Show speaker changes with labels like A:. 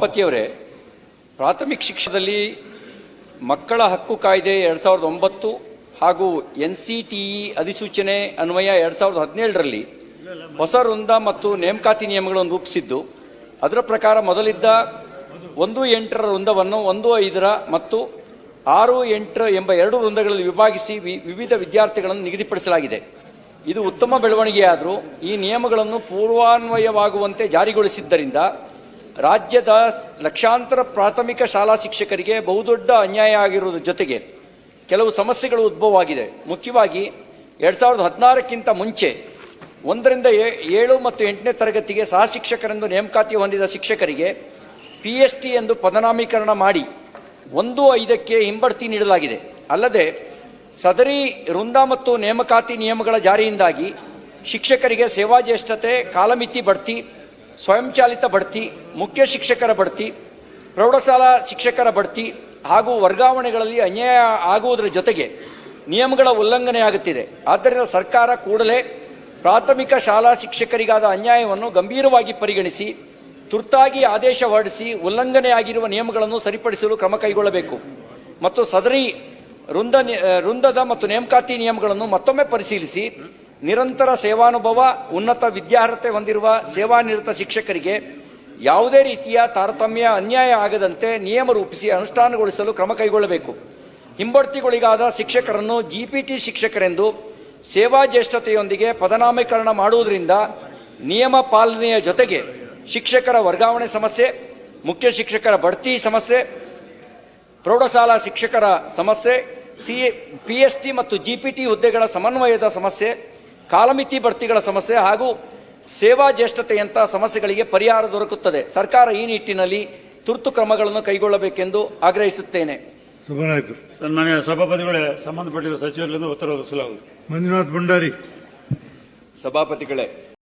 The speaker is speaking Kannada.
A: ಪತಿಯವರೇ ಪ್ರಾಥಮಿಕ ಶಿಕ್ಷಣದಲ್ಲಿ ಮಕ್ಕಳ ಹಕ್ಕು ಕಾಯ್ದೆ ಎರಡ್ ಸಾವಿರದ ಒಂಬತ್ತು ಹಾಗೂ ಎನ್ ಸಿ ಟಿಇ ಅಧಿಸೂಚನೆ ಅನ್ವಯ ಎರಡ್ ಸಾವಿರದ ಹದಿನೇಳರಲ್ಲಿ ಹೊಸ ವೃಂದ ಮತ್ತು ನೇಮಕಾತಿ ನಿಯಮಗಳನ್ನು ರೂಪಿಸಿದ್ದು, ಅದರ ಪ್ರಕಾರ ಮೊದಲಿದ್ದ ಒಂದು ಎಂಟರ ವೃಂದವನ್ನು ಒಂದು ಐದರ ಮತ್ತು ಆರು ಎಂಟರ ಎಂಬ ಎರಡು ವೃಂದಗಳಲ್ಲಿ ವಿಭಾಗಿಸಿ ವಿವಿಧ ವಿದ್ಯಾರ್ಥಿಗಳನ್ನು ನಿಗದಿಪಡಿಸಲಾಗಿದೆ. ಇದು ಉತ್ತಮ ಬೆಳವಣಿಗೆಯಾದರೂ ಈ ನಿಯಮಗಳನ್ನು ಪೂರ್ವಾನ್ವಯವಾಗುವಂತೆ ಜಾರಿಗೊಳಿಸಿದ್ದರಿಂದ ರಾಜ್ಯದ ಲಕ್ಷಾಂತರ ಪ್ರಾಥಮಿಕ ಶಾಲಾ ಶಿಕ್ಷಕರಿಗೆ ಬಹುದೊಡ್ಡ ಅನ್ಯಾಯ ಆಗಿರುವುದರ ಜೊತೆಗೆ ಕೆಲವು ಸಮಸ್ಯೆಗಳು ಉದ್ಭವವಾಗಿದೆ. ಮುಖ್ಯವಾಗಿ ಎರಡು ಸಾವಿರದ ಹದಿನಾರಕ್ಕಿಂತ ಮುಂಚೆ ಒಂದರಿಂದ ಏಳು ಮತ್ತು ಎಂಟನೇ ತರಗತಿಗೆ ಸಹ ಶಿಕ್ಷಕರೆಂದು ನೇಮಕಾತಿ ಹೊಂದಿದ ಶಿಕ್ಷಕರಿಗೆ ಪಿ ಎಸ್ ಟಿ ಎಂದು ಪದನಾಮೀಕರಣ ಮಾಡಿ ಒಂದು ಐದಕ್ಕೆ ಹಿಂಬಡ್ತಿ ನೀಡಲಾಗಿದೆ. ಅಲ್ಲದೆ ಸದರಿ, ವೃಂದ ಮತ್ತು ನೇಮಕಾತಿ ನಿಯಮಗಳ ಜಾರಿಯಿಂದಾಗಿ ಶಿಕ್ಷಕರಿಗೆ ಸೇವಾ ಜ್ಯೇಷ್ಠತೆ, ಕಾಲಮಿತಿ ಬಡ್ತಿ ಸ್ವಯಂಚಾಲಿತ ಬಡ್ತಿ, ಮುಖ್ಯ ಶಿಕ್ಷಕರ ಬಡ್ತಿ, ಪ್ರೌಢಶಾಲಾ ಶಿಕ್ಷಕರ ಬಡ್ತಿ ಹಾಗೂ ವರ್ಗಾವಣೆಗಳಲ್ಲಿ ಅನ್ಯಾಯ ಆಗುವುದರ ಜೊತೆಗೆ ನಿಯಮಗಳ ಉಲ್ಲಂಘನೆ ಆಗುತ್ತಿದೆ. ಆದ್ದರಿಂದ ಸರ್ಕಾರ ಕೂಡಲೇ ಪ್ರಾಥಮಿಕ ಶಾಲಾ ಶಿಕ್ಷಕರಿಗಾದ ಅನ್ಯಾಯವನ್ನು ಗಂಭೀರವಾಗಿ ಪರಿಗಣಿಸಿ, ತುರ್ತಾಗಿ ಆದೇಶ ಹೊರಡಿಸಿ ಉಲ್ಲಂಘನೆಯಾಗಿರುವ ನಿಯಮಗಳನ್ನು ಸರಿಪಡಿಸಲು ಕ್ರಮ ಕೈಗೊಳ್ಳಬೇಕು. ಮತ್ತು ಸದರಿ ವೃಂದ ವೃಂದದ ಮತ್ತು ನೇಮಕಾತಿ ನಿಯಮಗಳನ್ನು ಮತ್ತೊಮ್ಮೆ ಪರಿಶೀಲಿಸಿ ನಿರಂತರ ಸೇವಾನುಭವ, ಉನ್ನತ ವಿದ್ಯಾರ್ಹತೆ ಹೊಂದಿರುವ ಸೇವಾನಿರತ ಶಿಕ್ಷಕರಿಗೆ ಯಾವುದೇ ರೀತಿಯ ತಾರತಮ್ಯ, ಅನ್ಯಾಯ ಆಗದಂತೆ ನಿಯಮ ರೂಪಿಸಿ ಅನುಷ್ಠಾನಗೊಳಿಸಲು ಕ್ರಮ ಕೈಗೊಳ್ಳಬೇಕು. ಹಿಂಬಡ್ತಿಗೊಳಿಗಾದ ಶಿಕ್ಷಕರನ್ನು ಜಿಪಿಟಿ ಶಿಕ್ಷಕರೆಂದು ಸೇವಾ ಜ್ಯೇಷ್ಠತೆಯೊಂದಿಗೆ ಪದನಾಮೀಕರಣ ಮಾಡುವುದರಿಂದ ನಿಯಮ ಪಾಲನೆಯ ಜೊತೆಗೆ ಶಿಕ್ಷಕರ ವರ್ಗಾವಣೆ ಸಮಸ್ಯೆ, ಮುಖ್ಯ ಶಿಕ್ಷಕರ ಬಡ್ತಿ ಸಮಸ್ಯೆ, ಪ್ರೌಢಶಾಲಾ ಶಿಕ್ಷಕರ ಸಮಸ್ಯೆ, ಸಿ ಪಿಎಸ್ಟಿ ಮತ್ತು ಜಿಪಿಟಿ ಹುದ್ದೆಗಳ ಸಮನ್ವಯದ ಸಮಸ್ಯೆ ಕಾಲಮಿತಿ ಬಡ್ತಿಗಳ ಸಮಸ್ಯೆ ಹಾಗೂ ಸೇವಾ ಜ್ಯೇಷ್ಠತೆಯಂತಹ ಸಮಸ್ಯೆಗಳಿಗೆ ಪರಿಹಾರ ದೊರಕುತ್ತದೆ. ಸರ್ಕಾರ ಈ ನಿಟ್ಟಿನಲ್ಲಿ ತುರ್ತು ಕ್ರಮಗಳನ್ನು ಕೈಗೊಳ್ಳಬೇಕೆಂದು ಆಗ್ರಹಿಸುತ್ತೇನೆ.
B: ಸನ್ಮಾನ್ಯ ಸಭಾಪತಿಗಳೇ ಸಂಬಂಧಪಟ್ಟಿರುವ ಸಚಿವರಿಂದ ಉತ್ತರ
C: ಮಂಜುನಾಥ್ ಭಂಡಾರಿ.
A: ಸಭಾಪತಿಗಳೇ